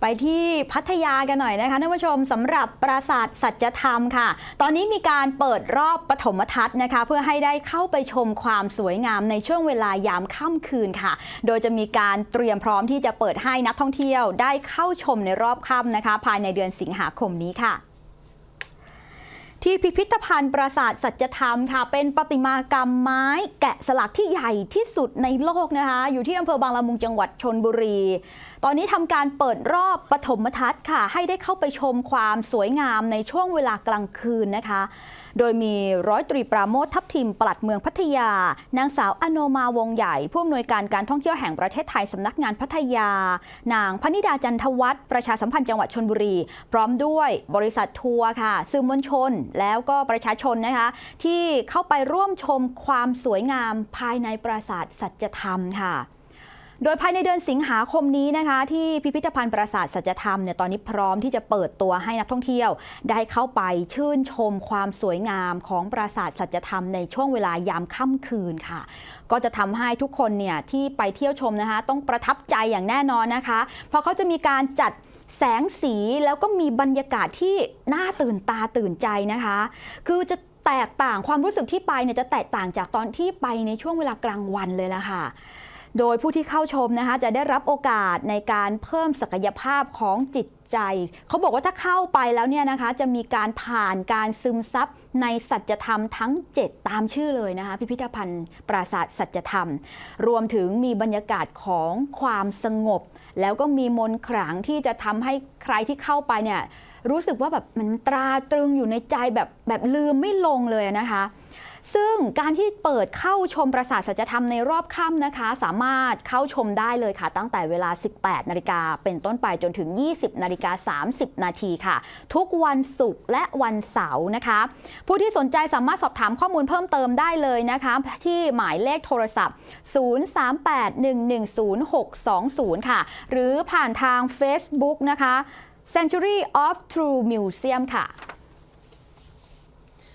ไปที่พัทยากันหน่อยนะคะท่านผู้ชมสำหรับปราสาทสัจธรรมค่ะ ตอนนี้มีการเปิดรอบปฐมทัศน์นะคะ เพื่อให้ได้เข้าไปชมความสวยงามในช่วงเวลายามค่ำคืนค่ะ โดยจะมีการเตรียมพร้อมที่จะเปิดให้นักท่องเที่ยวได้เข้าชมในรอบค่ำนะคะ ภายในเดือนสิงหาคมนี้ค่ะ ที่พิพิธภัณฑ์ปราสาทสัจธรรมค่ะ เป็นประติมากรรมไม้แกะสลักที่ใหญ่ที่สุดในโลกนะคะ อยู่ที่อำเภอบางละมุงจังหวัดชนบุรี ตอนนี้ทำการเปิดรอบปฐมทัศน์ค่ะ ให้ได้เข้าไปชมความสวยงามในช่วงเวลากลางคืนนะคะ โดยมีร้อยตรีปราโมททัพทิมปลัดเมืองพัทยา นางสาวอโนมาวงใหญ่ผู้อำนวยการการท่องเที่ยวแห่งประเทศไทยสำนักงานพัทยา นางพนิดาจันทวัฒน์ประชาสัมพันธ์จังหวัดชนบุรี พร้อมด้วยบริษัททัวร์ค่ะสื่อมวลชนแล้วก็ประชาชนนะคะที่เข้าไปร่วมชมความสวยงามภายในปราสาทสัจธรรมค่ะโดยภายในเดือนสิงหาคมนี้นะคะที่พิพิธภัณฑ์ปราสาทสัจธรรมเนี่ยตอนนี้พร้อมที่จะเปิดตัวให้นักท่องเที่ยว ได้เข้าไปชื่นชมความสวยงามของปราสาทสัจธรรมในช่วงเวลายามค่ำคืนค่ะ ก็จะทำให้ทุกคนเนี่ยที่ไปเที่ยวชมนะคะต้องประทับใจอย่างแน่นอนนะคะ เพราะเขาจะมีการจัด แสงสีแล้วก็มีบรรยากาศที่น่าตื่นตาตื่นใจนะคะ คือจะแตกต่างความรู้สึกที่ไปเนี่ยจะแตกต่างจากตอนที่ไปในช่วงเวลากลางวันเลยละค่ะ โดยผู้ที่เข้าชมนะคะจะได้รับโอกาสในการเพิ่มศักยภาพของจิตใจ เขาบอกว่าถ้าเข้าไปแล้วเนี่ยนะคะจะมีการผ่านการซึมซับในสัจธรรมทั้ง 7 ตามชื่อเลยนะคะพิพิธภัณฑ์ปราสาทสัจธรรม รวมถึงมีบรรยากาศของความสงบ แล้วก็มีมนต์ขลังที่จะทำให้ใครที่เข้าไปเนี่ยรู้สึกว่าแบบมันตราตรึงอยู่ในใจแบบแบบลืมไม่ลงเลยนะคะ ซึ่งการที่เปิดเข้าชมปราสาทสัจธรรมในรอบค่ำนะคะ สามารถเข้าชมได้เลยค่ะ ตั้งแต่เวลา 18 นาฬิกาเป็นต้นไปจนถึง 20 นาฬิกา 30 นาทีค่ะ ทุกวันศุกร์และวันเสาร์นะคะ ผู้ที่สนใจสามารถสอบถามข้อมูลเพิ่มเติมได้เลยนะคะ ที่หมายเลขโทรศัพท์ 038110620 ค่ะ หรือผ่านทาง Facebook นะคะ Century of True Museum ค่ะ